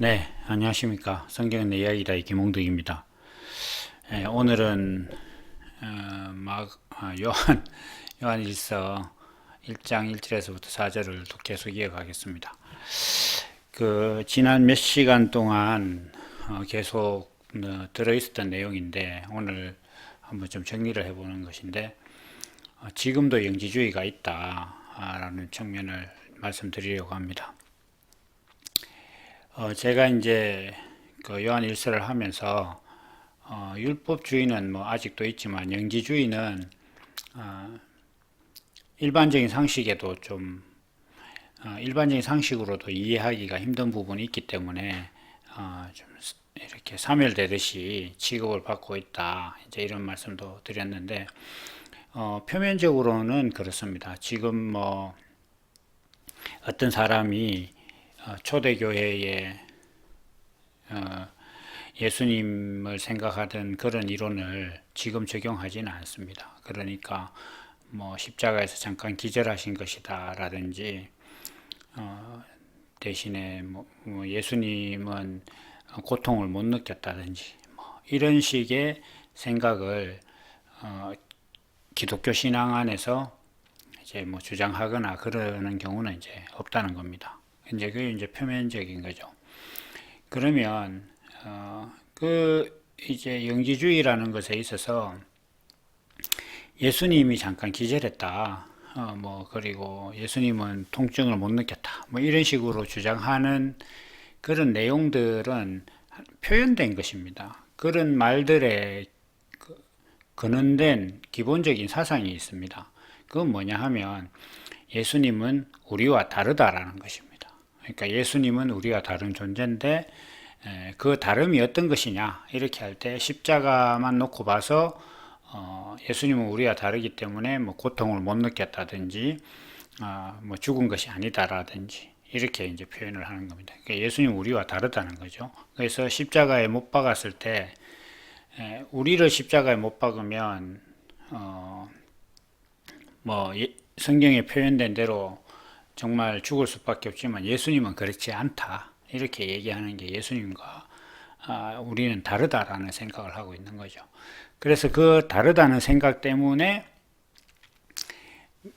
네, 안녕하십니까. 성경의 내 이야기다의 김홍덕입니다. 예, 오늘은 어, 막 아, 요한 요한 일서 1장 1절에서부터 4절을 또 계속 이어가겠습니다. 그 지난 몇 시간 동안 어, 계속 어, 들어 있었던 내용인데 오늘 한번 좀 정리를 해보는 것인데 어, 지금도 영지주의가 있다라는 측면을 말씀드리려고 합니다. 어, 제가 이제 그 요한 일서를 하면서 어, 율법주의는 뭐 아직도 있지만 영지주의는 어, 일반적인 상식에도 좀 어, 일반적인 상식으로도 이해하기가 힘든 부분이 있기 때문에 어, 좀 이렇게 사멸되듯이 취급을 받고 있다 이제 이런 말씀도 드렸는데 어, 표면적으로는 그렇습니다. 지금 뭐 어떤 사람이 어, 초대교회에 어, 예수님을 생각하던 그런 이론을 지금 적용하지는 않습니다. 그러니까 뭐 십자가에서 잠깐 기절하신 것이다라든지 어, 대신에 뭐, 뭐 예수님은 고통을 못 느꼈다든지 뭐 이런 식의 생각을 어, 기독교 신앙 안에서 이제 뭐 주장하거나 그러는 경우는 이제 없다는 겁니다. 이제 그게 이제 표면적인 거죠. 그러면 어, 그 이제 영지주의라는 것에 있어서 예수님이 잠깐 기절했다. 어, 뭐 그리고 예수님은 통증을 못 느꼈다. 뭐 이런 식으로 주장하는 그런 내용들은 표현된 것입니다. 그런 말들에 그- 근원된 기본적인 사상이 있습니다. 그건 뭐냐 하면 예수님은 우리와 다르다라는 것입니다. 그러니까 예수님은 우리와 다른 존재인데 에, 그 다름이 어떤 것이냐 이렇게 할 때 십자가만 놓고 봐서 어, 예수님은 우리와 다르기 때문에 뭐 고통을 못 느꼈다든지 아, 뭐 죽은 것이 아니다라든지 이렇게 이제 표현을 하는 겁니다. 그러니까 예수님 우리와 다르다는 거죠. 그래서 십자가에 못 박았을 때 에, 우리를 십자가에 못 박으면 어, 뭐 예- 성경에 표현된 대로 정말 죽을 수밖에 없지만 예수님은 그렇지 않다. 이렇게 얘기하는 게 예수님과 아, 우리는 다르다라는 생각을 하고 있는 거죠. 그래서 그 다르다는 생각 때문에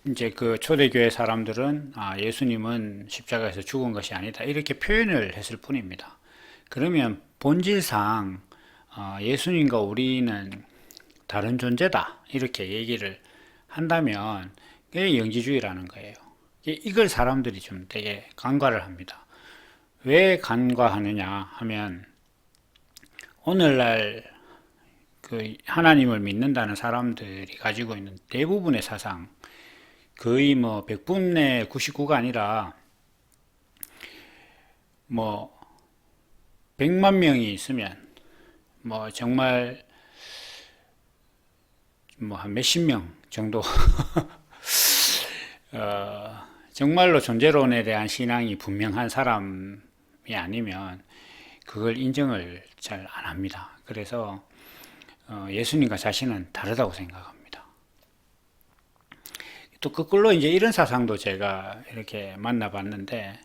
이제 그 초대교회 사람들은 아, 예수님은 십자가에서 죽은 것이 아니다. 이렇게 표현을 했을 뿐입니다. 그러면 본질상 아, 예수님과 우리는 다른 존재다. 이렇게 얘기를 한다면 그게 영지주의라는 거예요. 이걸 사람들이 좀 되게 간과를 합니다. 왜 간과하느냐 하면 오늘날 그 하나님을 믿는다는 사람들이 가지고 있는 대부분의 사상 거의 뭐 100분의 99가 아니라 뭐 100만 명이 있으면 뭐 정말 뭐 한 몇십 명 정도 어, 정말로 존재론에 대한 신앙이 분명한 사람이 아니면 그걸 인정을 잘 안 합니다. 그래서 어, 예수님과 자신은 다르다고 생각합니다. 또 거꾸로 이제 이런 사상도 제가 이렇게 만나봤는데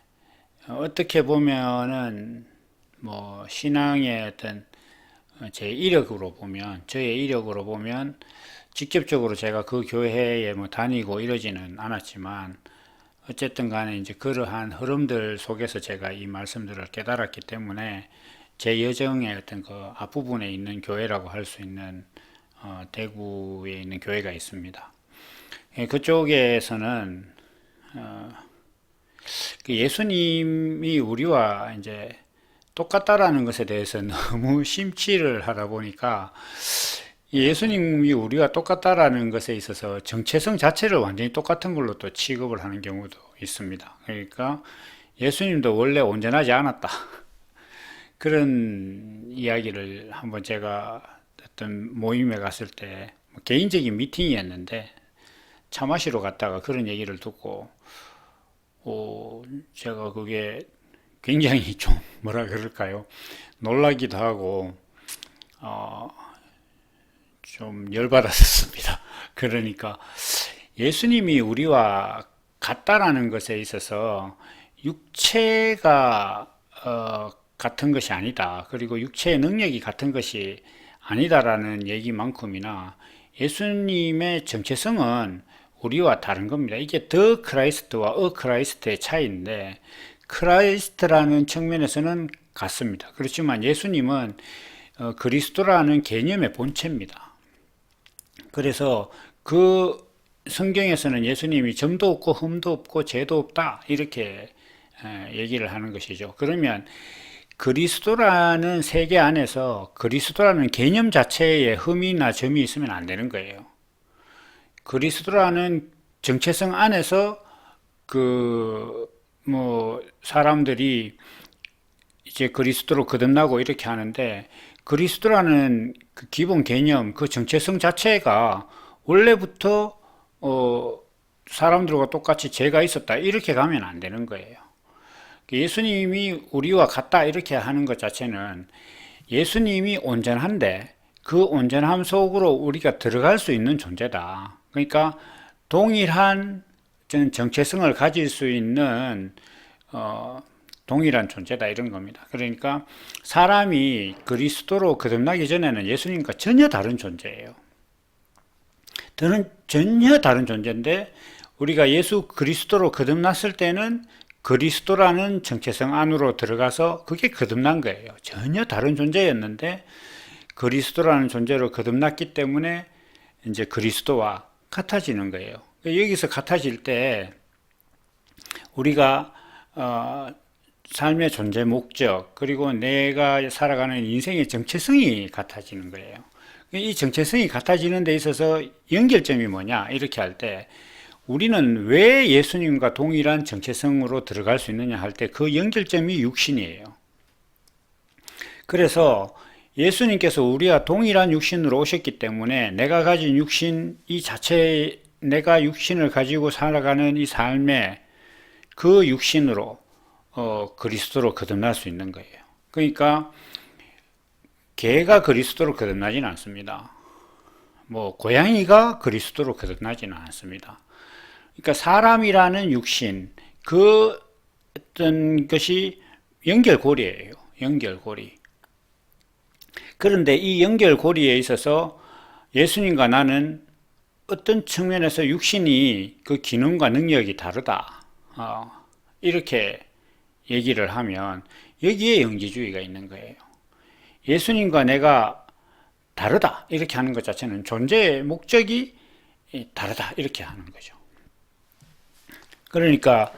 어, 어떻게 보면은 뭐 신앙의 어떤 어, 제 이력으로 보면 저의 이력으로 보면 직접적으로 제가 그 교회에 뭐 다니고 이러지는 않았지만 어쨌든 간에 이제 그러한 흐름들 속에서 제가 이 말씀들을 깨달았기 때문에 제 여정의 어떤 그 앞부분에 있는 교회라고 할 수 있는 어, 대구에 있는 교회가 있습니다. 예, 그쪽에서는 어, 그 예수님이 우리와 이제 똑같다라는 것에 대해서 너무 심취를 하다 보니까 예수님이 우리와 똑같다라는 것에 있어서 정체성 자체를 완전히 똑같은 걸로 또 취급을 하는 경우도 있습니다. 그러니까 예수님도 원래 온전하지 않았다. 그런 이야기를 한번 제가 어떤 모임에 갔을 때뭐 개인적인 미팅이었는데 차 마시러 갔다가 그런 얘기를 듣고 어, 제가 그게 굉장히 좀 뭐라 그럴까요? 놀라기도 하고 어, 좀 열받았었습니다. 그러니까 예수님이 우리와 같다라는 것에 있어서 육체가 어, 같은 것이 아니다. 그리고 육체의 능력이 같은 것이 아니다라는 얘기만큼이나 예수님의 정체성은 우리와 다른 겁니다. 이게 더 크라이스트와 어 크라이스트의 차이인데 크라이스트라는 측면에서는 같습니다. 그렇지만 예수님은 어, 그리스도라는 개념의 본체입니다. 그래서 그 성경에서는 예수님이 점도 없고 흠도 없고 죄도 없다 이렇게 에, 얘기를 하는 것이죠. 그러면 그리스도라는 세계 안에서 그리스도라는 개념 자체에 흠이나 점이 있으면 안 되는 거예요. 그리스도라는 정체성 안에서 그 뭐 사람들이 이제 그리스도로 거듭나고 이렇게 하는데 그리스도라는 그 기본 개념, 그 정체성 자체가 원래부터 어 사람들과 똑같이 죄가 있었다 이렇게 가면 안 되는 거예요. 예수님이 우리와 같다 이렇게 하는 것 자체는 예수님이 온전한데 그 온전함 속으로 우리가 들어갈 수 있는 존재다. 그러니까 동일한 전 정체성을 가질 수 있는 어, 동일한 존재다 이런 겁니다. 그러니까 사람이 그리스도로 거듭나기 전에는 예수님과 전혀 다른 존재예요. 저는 전혀 다른 존재인데 우리가 예수 그리스도로 거듭났을 때는 그리스도라는 정체성 안으로 들어가서 그게 거듭난 거예요. 전혀 다른 존재였는데 그리스도라는 존재로 거듭났기 때문에 이제 그리스도와 같아지는 거예요. 여기서 같아질 때 우리가 어, 삶의 존재 목적 그리고 내가 살아가는 인생의 정체성이 같아지는 거예요. 이 정체성이 같아지는 데 있어서 연결점이 뭐냐 이렇게 할 때 우리는 왜 예수님과 동일한 정체성으로 들어갈 수 있느냐 할 때 그 연결점이 육신이에요. 그래서 예수님께서 우리와 동일한 육신으로 오셨기 때문에 내가 가진 육신 이 자체 내가 육신을 가지고 살아가는 이 삶에 그 육신으로 어, 그리스도로 거듭날 수 있는 거예요. 그러니까 개가 그리스도로 거듭나지는 않습니다. 뭐 고양이가 그리스도로 거듭나지는 않습니다. 그러니까 사람이라는 육신 그 어떤 것이 연결고리예요. 연결고리. 그런데 이 연결고리에 있어서 예수님과 나는 어떤 측면에서 육신이 그 기능과 능력이 다르다. 어, 이렇게 얘기를 하면 여기에 영지주의가 있는 거예요. 예수님과 내가 다르다. 이렇게 하는 것 자체는 존재의 목적이 다르다. 이렇게 하는 거죠. 그러니까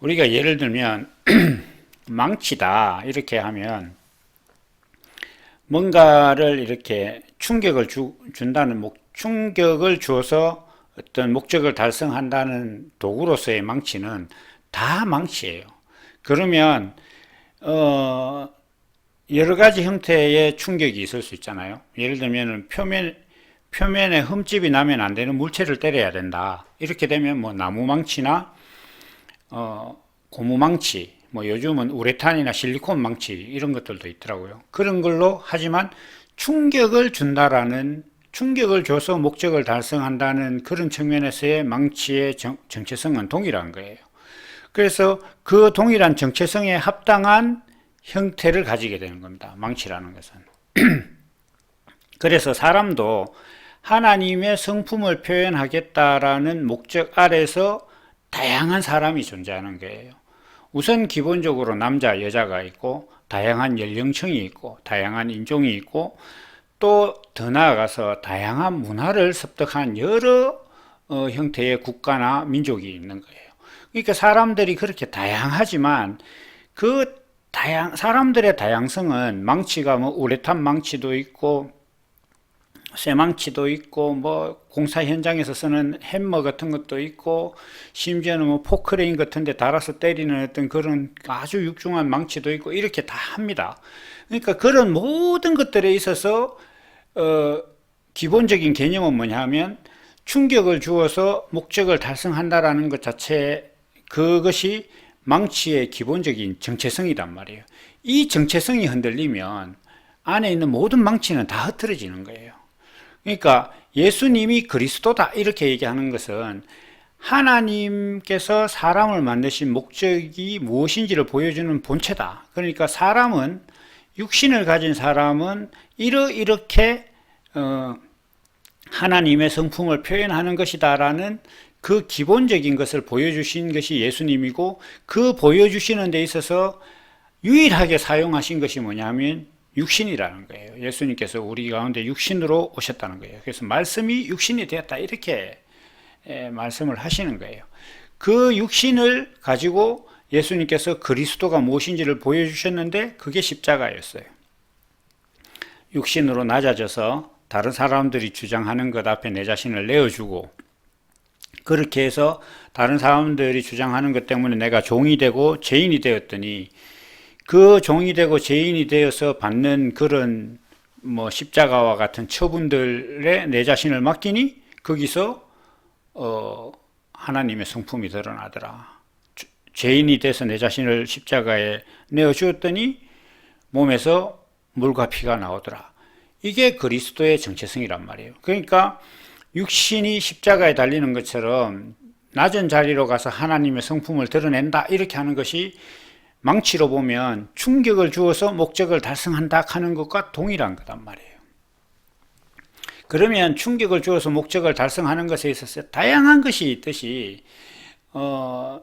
우리가 예를 들면 망치다. 이렇게 하면 뭔가를 이렇게 충격을 주, 준다는 목, 충격을 주어서 어떤 목적을 달성한다는 도구로서의 망치는 다 망치예요. 그러면 어 여러 가지 형태의 충격이 있을 수 있잖아요. 예를 들면 표면 표면에 흠집이 나면 안 되는 물체를 때려야 된다. 이렇게 되면 뭐 나무 망치나 어 고무 망치, 뭐 요즘은 우레탄이나 실리콘 망치 이런 것들도 있더라고요. 그런 걸로 하지만 충격을 준다라는 충격을 줘서 목적을 달성한다는 그런 측면에서의 망치의 정, 정체성은 동일한 거예요. 그래서 그 동일한 정체성에 합당한 형태를 가지게 되는 겁니다. 망치라는 것은. 그래서 사람도 하나님의 성품을 표현하겠다라는 목적 아래서 다양한 사람이 존재하는 거예요. 우선 기본적으로 남자, 여자가 있고, 다양한 연령층이 있고, 다양한 인종이 있고, 또 더 나아가서 다양한 문화를 습득한 여러 어, 형태의 국가나 민족이 있는 거예요. 그러니까 사람들이 그렇게 다양하지만 그 다양 사람들의 다양성은 망치가 뭐 우레탄 망치도 있고 쇠망치도 있고 뭐 공사 현장에서 쓰는 햄머 같은 것도 있고 심지어는 뭐 포크레인 같은 데 달아서 때리는 어떤 그런 아주 육중한 망치도 있고 이렇게 다 합니다. 그러니까 그런 모든 것들에 있어서 어 기본적인 개념은 뭐냐 하면 충격을 주어서 목적을 달성한다라는 것 자체 그것이 망치의 기본적인 정체성이란 말이에요. 이 정체성이 흔들리면 안에 있는 모든 망치는 다 흐트러지는 거예요. 그러니까 예수님이 그리스도다 이렇게 얘기하는 것은 하나님께서 사람을 만드신 목적이 무엇인지를 보여주는 본체다. 그러니까 사람은 육신을 가진 사람은 이러 이렇게 어, 하나님의 성품을 표현하는 것이다라는 그 기본적인 것을 보여주신 것이 예수님이고 그 보여주시는 데 있어서 유일하게 사용하신 것이 뭐냐면 육신이라는 거예요. 예수님께서 우리 가운데 육신으로 오셨다는 거예요. 그래서 말씀이 육신이 되었다 이렇게 말씀을 하시는 거예요. 그 육신을 가지고 예수님께서 그리스도가 무엇인지를 보여주셨는데 그게 십자가였어요. 육신으로 낮아져서 다른 사람들이 주장하는 것 앞에 내 자신을 내어주고 그렇게 해서 다른 사람들이 주장하는 것 때문에 내가 종이 되고 죄인이 되었더니 그 종이 되고 죄인이 되어서 받는 그런 뭐 십자가와 같은 처분들에 내 자신을 맡기니 거기서 어 하나님의 성품이 드러나더라. 죄인이 돼서 내 자신을 십자가에 내어 주었더니 몸에서 물과 피가 나오더라. 이게 그리스도의 정체성이란 말이에요. 그러니까 육신이 십자가에 달리는 것처럼 낮은 자리로 가서 하나님의 성품을 드러낸다 이렇게 하는 것이 망치로 보면 충격을 주어서 목적을 달성한다 하는 것과 동일한 거단 말이에요. 그러면 충격을 주어서 목적을 달성하는 것에 있어서 다양한 것이 있듯이 어,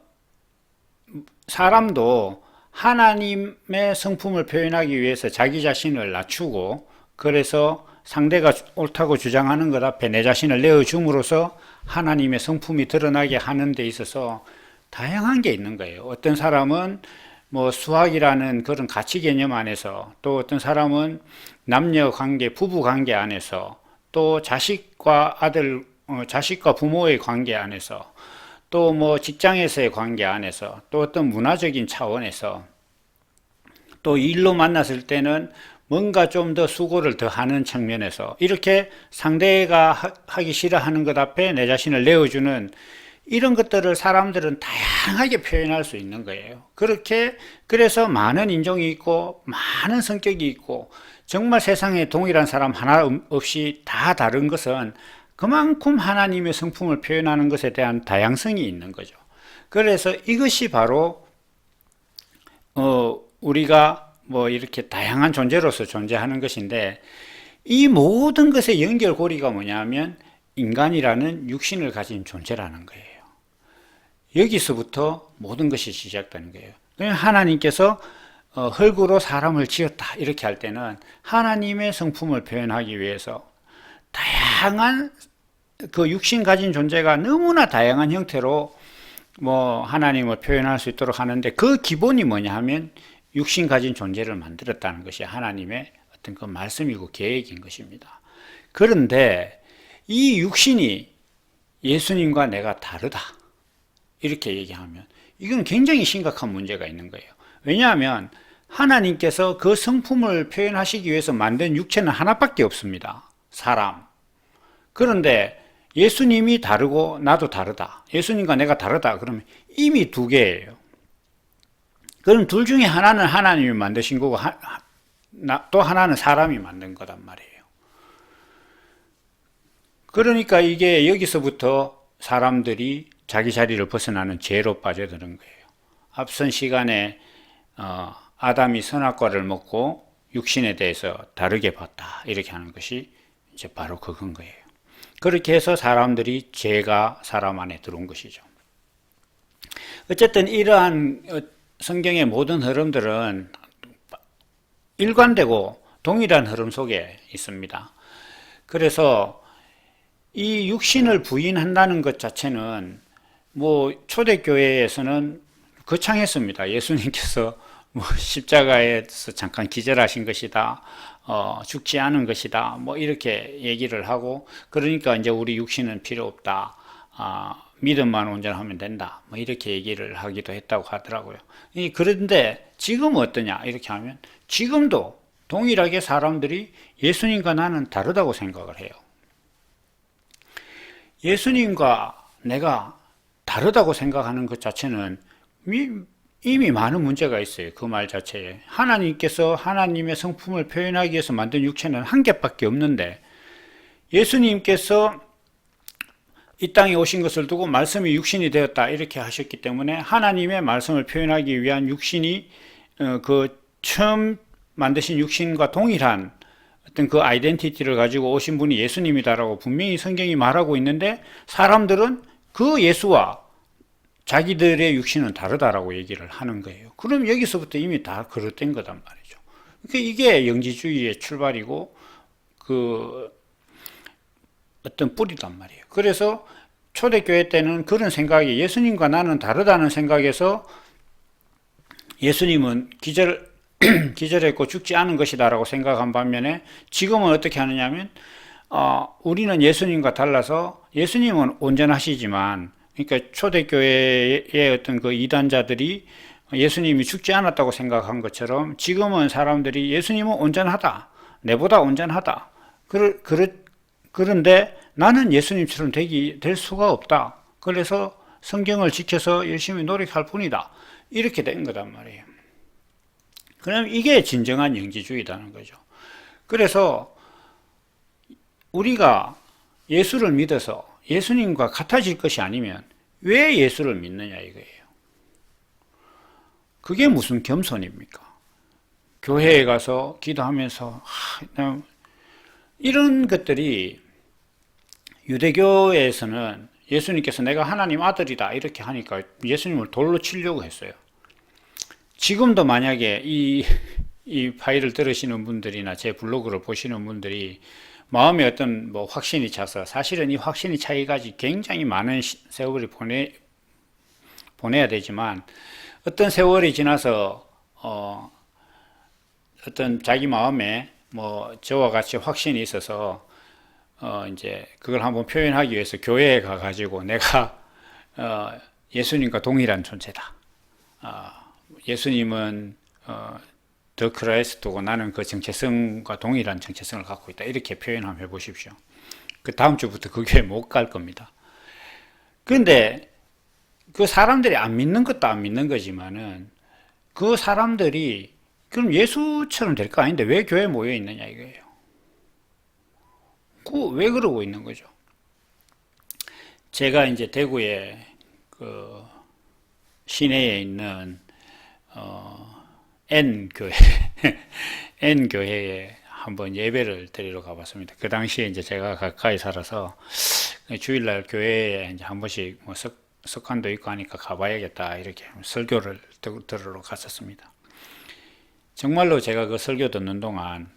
사람도 하나님의 성품을 표현하기 위해서 자기 자신을 낮추고 그래서 상대가 옳다고 주장하는 것 앞에 내 자신을 내어줌으로써 하나님의 성품이 드러나게 하는 데 있어서 다양한 게 있는 거예요. 어떤 사람은 뭐 수학이라는 그런 가치 개념 안에서 또 어떤 사람은 남녀 관계, 부부 관계 안에서 또 자식과 아들, 어, 자식과 부모의 관계 안에서 또 뭐 직장에서의 관계 안에서 또 어떤 문화적인 차원에서 또 일로 만났을 때는 뭔가 좀 더 수고를 더 하는 측면에서 이렇게 상대가 하기 싫어하는 것 앞에 내 자신을 내어주는 이런 것들을 사람들은 다양하게 표현할 수 있는 거예요. 그렇게 그래서 많은 인종이 있고 많은 성격이 있고 정말 세상에 동일한 사람 하나 없이 다 다른 것은 그만큼 하나님의 성품을 표현하는 것에 대한 다양성이 있는 거죠. 그래서 이것이 바로 어 우리가 뭐 이렇게 다양한 존재로서 존재하는 것인데 이 모든 것의 연결고리가 뭐냐면 인간이라는 육신을 가진 존재라는 거예요. 여기서부터 모든 것이 시작되는 거예요. 하나님께서 어, 흙으로 사람을 지었다 이렇게 할 때는 하나님의 성품을 표현하기 위해서 다양한 그 육신 가진 존재가 너무나 다양한 형태로 뭐 하나님을 표현할 수 있도록 하는데 그 기본이 뭐냐 하면 육신 가진 존재를 만들었다는 것이 하나님의 어떤 그 말씀이고 계획인 것입니다. 그런데 이 육신이 예수님과 내가 다르다. 이렇게 얘기하면 이건 굉장히 심각한 문제가 있는 거예요. 왜냐하면 하나님께서 그 성품을 표현하시기 위해서 만든 육체는 하나밖에 없습니다. 사람. 그런데 예수님이 다르고 나도 다르다. 예수님과 내가 다르다. 그러면 이미 두 개예요. 그럼 둘 중에 하나는 하나님이 만드신 거고 또 하나는 사람이 만든 거단 말이에요. 그러니까 이게 여기서부터 사람들이 자기 자리를 벗어나는 죄로 빠져드는 거예요. 앞선 시간에 어, 아담이 선악과를 먹고 육신에 대해서 다르게 봤다 이렇게 하는 것이 이제 바로 그건 거예요. 그렇게 해서 사람들이 죄가 사람 안에 들어온 것이죠. 어쨌든 이러한 어, 성경의 모든 흐름들은 일관되고 동일한 흐름 속에 있습니다. 그래서 이 육신을 부인한다는 것 자체는 뭐 초대교회에서는 거창했습니다. 예수님께서 뭐 십자가에서 잠깐 기절하신 것이다. 어, 죽지 않은 것이다. 뭐 이렇게 얘기를 하고 그러니까 이제 우리 육신은 필요 없다. 아, 믿음만 온전하면 된다. 뭐 이렇게 얘기를 하기도 했다고 하더라고요. 그런데 지금은 어떠냐? 이렇게 하면 지금도 동일하게 사람들이 예수님과 나는 다르다고 생각을 해요. 예수님과 내가 다르다고 생각하는 것 자체는 이미 많은 문제가 있어요. 그 말 자체에. 하나님께서 하나님의 성품을 표현하기 위해서 만든 육체는 한 개밖에 없는데 예수님께서 이 땅에 오신 것을 두고 말씀이 육신이 되었다 이렇게 하셨기 때문에 하나님의 말씀을 표현하기 위한 육신이 어, 그 처음 만드신 육신과 동일한 어떤 그 아이덴티티를 가지고 오신 분이 예수님이다라고 분명히 성경이 말하고 있는데 사람들은 그 예수와 자기들의 육신은 다르다라고 얘기를 하는 거예요. 그럼 여기서부터 이미 다 그릇된 거단 말이죠. 그러니까 이게 영지주의의 출발이고 그 어떤 뿌리단 말이에요. 그래서 초대교회 때는 그런 생각이 예수님과 나는 다르다는 생각에서 예수님은 기절 기절했고 죽지 않은 것이다라고 생각한 반면에 지금은 어떻게 하느냐면 어, 우리는 예수님과 달라서 예수님은 온전하시지만 그러니까 초대교회의 어떤 그 이단자들이 예수님이 죽지 않았다고 생각한 것처럼 지금은 사람들이 예수님은 온전하다. 내보다 온전하다. 그러, 그러, 그런데 나는 예수님처럼 되기, 될 수가 없다. 그래서 성경을 지켜서 열심히 노력할 뿐이다. 이렇게 된 거단 말이에요. 그럼 이게 진정한 영지주의라는 거죠. 그래서 우리가 예수를 믿어서 예수님과 같아질 것이 아니면 왜 예수를 믿느냐 이거예요. 그게 무슨 겸손입니까? 교회에 가서 기도하면서 하, 이런 것들이 유대교에서는 예수님께서 내가 하나님 아들이다 이렇게 하니까 예수님을 돌로 치려고 했어요. 지금도 만약에 이, 이 파일을 들으시는 분들이나 제 블로그를 보시는 분들이 마음에 어떤 뭐 확신이 차서 사실은 이 확신이 차이까지 굉장히 많은 세월이 보내, 보내야 되지만 어떤 세월이 지나서 어, 어떤 자기 마음에 뭐 저와 같이 확신이 있어서 어 이제 그걸 한번 표현하기 위해서 교회에 가 가지고 내가 어 예수님과 동일한 존재다. 어 예수님은 어, 더 크라이스트고 나는 그 정체성과 동일한 정체성을 갖고 있다. 이렇게 표현 한번 해보십시오. 그 다음 주부터 그 교회 못 갈 겁니다. 그런데 그 사람들이 안 믿는 것도 안 믿는 거지만은 그 사람들이 그럼 예수처럼 될 거 아닌데 왜 교회에 모여 있느냐 이거예요. 그왜 그러고 있는 거죠? 제가 이제 대구에 그 시내에 있는 어, N 교회, N 교회에 한번 예배를 드리러 가봤습니다. 그 당시에 이제 제가 가까이 살아서 주일날 교회에 이제 한 번씩 뭐 석, 석관도 있고 하니까 가봐야겠다 이렇게 설교를 들으러 갔었습니다. 정말로 제가 그 설교 듣는 동안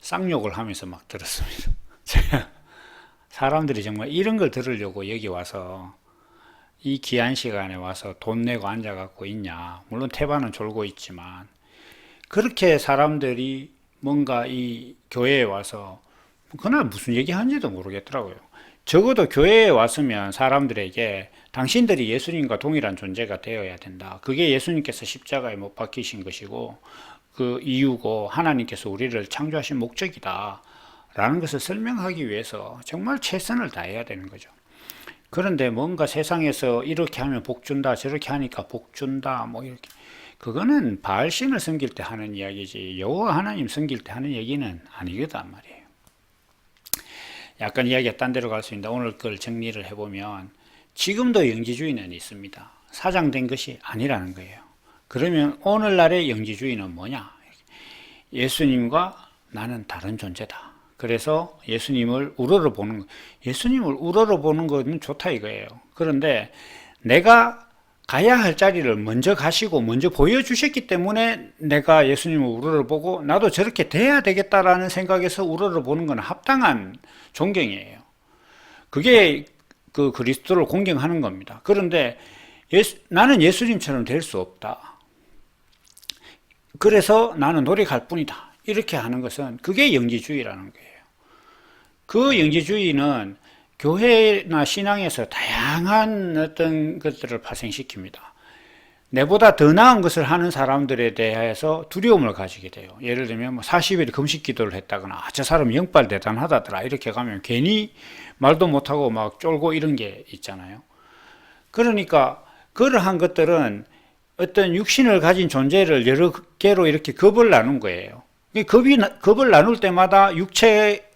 쌍욕을 하면서 막 들었습니다. 사람들이 정말 이런 걸 들으려고 여기 와서 이 귀한 시간에 와서 돈 내고 앉아갖고 있냐. 물론 태반은 졸고 있지만, 그렇게 사람들이 뭔가 이 교회에 와서, 그날 무슨 얘기 하는지도 모르겠더라고요. 적어도 교회에 왔으면 사람들에게 당신들이 예수님과 동일한 존재가 되어야 된다. 그게 예수님께서 십자가에 못 박히신 것이고, 그 이유고, 하나님께서 우리를 창조하신 목적이다. 라는 것을 설명하기 위해서 정말 최선을 다해야 되는 거죠. 그런데 뭔가 세상에서 이렇게 하면 복 준다, 저렇게 하니까 복 준다, 뭐 이렇게. 그거는 바알신을 섬길 때 하는 이야기지 여호와 하나님 섬길 때 하는 얘기는 아니거단 말이에요. 약간 이야기가 딴 데로 갈 수 있는데 오늘 걸 정리를 해보면 지금도 영지주의는 있습니다. 사장된 것이 아니라는 거예요. 그러면 오늘날의 영지주의는 뭐냐? 예수님과 나는 다른 존재다. 그래서 예수님을 우러러 보는 예수님을 우러러 보는 것은 좋다 이거예요. 그런데 내가 가야 할 자리를 먼저 가시고 먼저 보여주셨기 때문에 내가 예수님을 우러러 보고 나도 저렇게 돼야 되겠다라는 생각에서 우러러 보는 건 합당한 존경이에요. 그게 그 그리스도를 공경하는 겁니다. 그런데 예수, 나는 예수님처럼 될 수 없다. 그래서 나는 노력할 뿐이다. 이렇게 하는 것은 그게 영지주의라는 거예요. 그 영지주의는 교회나 신앙에서 다양한 어떤 것들을 발생시킵니다. 내보다 더 나은 것을 하는 사람들에 대해서 두려움을 가지게 돼요. 예를 들면 뭐 40일 금식 기도를 했다거나 아, 저 사람 영빨 대단하다더라 이렇게 가면 괜히 말도 못하고 막 쫄고 이런 게 있잖아요. 그러니까 그러한 것들은 어떤 육신을 가진 존재를 여러 개로 이렇게 급을 나눈 거예요. 급이, 급을 나눌 때마다 육체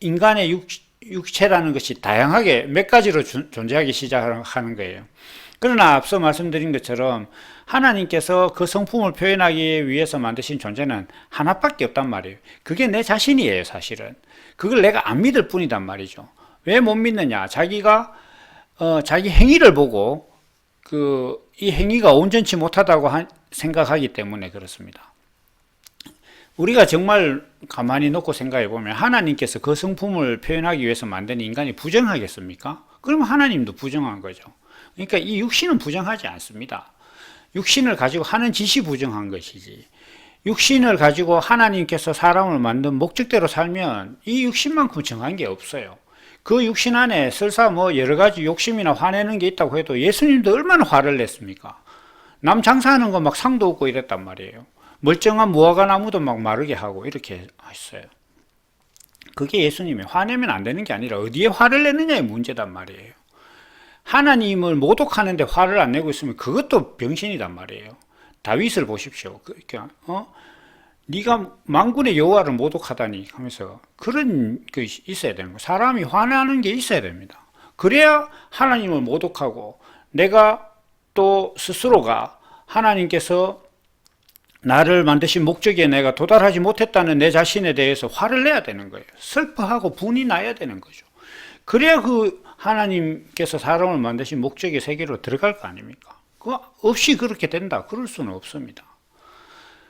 인간의 육, 육체라는 것이 다양하게 몇 가지로 주- 존재하기 시작하는 거예요. 그러나 앞서 말씀드린 것처럼 하나님께서 그 성품을 표현하기 위해서 만드신 존재는 하나밖에 없단 말이에요. 그게 내 자신이에요, 사실은. 그걸 내가 안 믿을 뿐이단 말이죠. 왜 못 믿느냐? 자기가 어, 자기 행위를 보고 그 이 행위가 온전치 못하다고 한- 생각하기 때문에 그렇습니다. 우리가 정말 가만히 놓고 생각해 보면 하나님께서 그 성품을 표현하기 위해서 만든 인간이 부정하겠습니까? 그러면 하나님도 부정한 거죠. 그러니까 이 육신은 부정하지 않습니다. 육신을 가지고 하는 짓이 부정한 것이지. 육신을 가지고 하나님께서 사람을 만든 목적대로 살면 이 육신만큼 정한 게 없어요. 그 육신 안에 설사 뭐 여러 가지 욕심이나 화내는 게 있다고 해도 예수님도 얼마나 화를 냈습니까? 남 장사하는 거 막 상도 없고 이랬단 말이에요. 멀쩡한 무화과 나무도 막 마르게 하고 이렇게 했어요. 그게 예수님이 화내면 안 되는 게 아니라 어디에 화를 내느냐의 문제단 말이에요. 하나님을 모독하는데 화를 안 내고 있으면 그것도 병신이단 말이에요. 다윗을 보십시오. 그, 그러니까 어? 네가 만군의 여호와를 모독하다니 하면서 그런 그 있어야 되는 거. 사람이 화나는 게 있어야 됩니다. 그래야 하나님을 모독하고 내가 또 스스로가 하나님께서 나를 만드신 목적에 내가 도달하지 못했다는 내 자신에 대해서 화를 내야 되는 거예요. 슬퍼하고 분이 나야 되는 거죠. 그래야 그 하나님께서 사람을 만드신 목적의 세계로 들어갈 거 아닙니까? 그 없이 그렇게 된다. 그럴 수는 없습니다.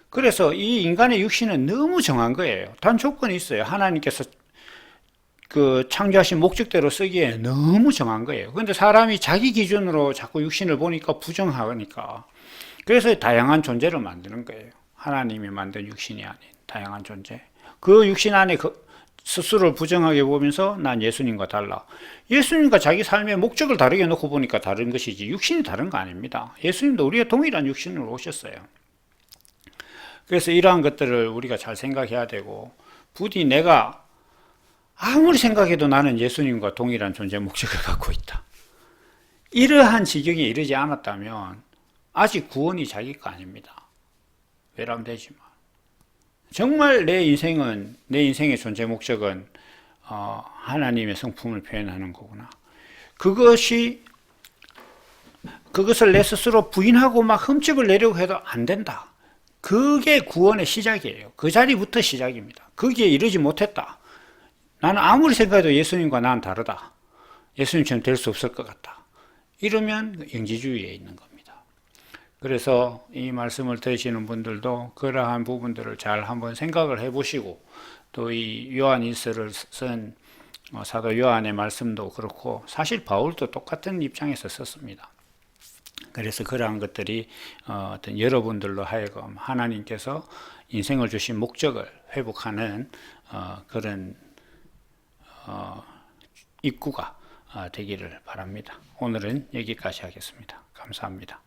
그래서 이 인간의 육신은 너무 정한 거예요. 단 조건이 있어요. 하나님께서 그 창조하신 목적대로 쓰기에 너무 정한 거예요. 그런데 사람이 자기 기준으로 자꾸 육신을 보니까 부정하니까 그래서 다양한 존재를 만드는 거예요. 하나님이 만든 육신이 아닌 다양한 존재. 그 육신 안에 그 스스로를 부정하게 보면서 난 예수님과 달라. 예수님과 자기 삶의 목적을 다르게 놓고 보니까 다른 것이지 육신이 다른 거 아닙니다. 예수님도 우리의 동일한 육신으로 오셨어요. 그래서 이러한 것들을 우리가 잘 생각해야 되고 부디 내가 아무리 생각해도 나는 예수님과 동일한 존재 목적을 갖고 있다. 이러한 지경에 이르지 않았다면 아직 구원이 자기 거 아닙니다. 외람되지만 정말 내 인생은 내 인생의 존재 목적은 어, 하나님의 성품을 표현하는 거구나. 그것이 그것을 내 스스로 부인하고 막 흠집을 내려고 해도 안 된다. 그게 구원의 시작이에요. 그 자리부터 시작입니다. 거기에 이르지 못했다. 나는 아무리 생각해도 예수님과 난 다르다. 예수님처럼 될 수 없을 것 같다. 이러면 영지주의에 있는 겁니다. 그래서 이 말씀을 들으시는 분들도 그러한 부분들을 잘 한번 생각을 해보시고 또 이 요한 일서를 쓴 어, 사도 요한의 말씀도 그렇고 사실 바울도 똑같은 입장에서 썼습니다. 그래서 그러한 것들이 어, 어떤 여러분들로 하여금 하나님께서 인생을 주신 목적을 회복하는 어, 그런 어, 입구가 어, 되기를 바랍니다. 오늘은 여기까지 하겠습니다. 감사합니다.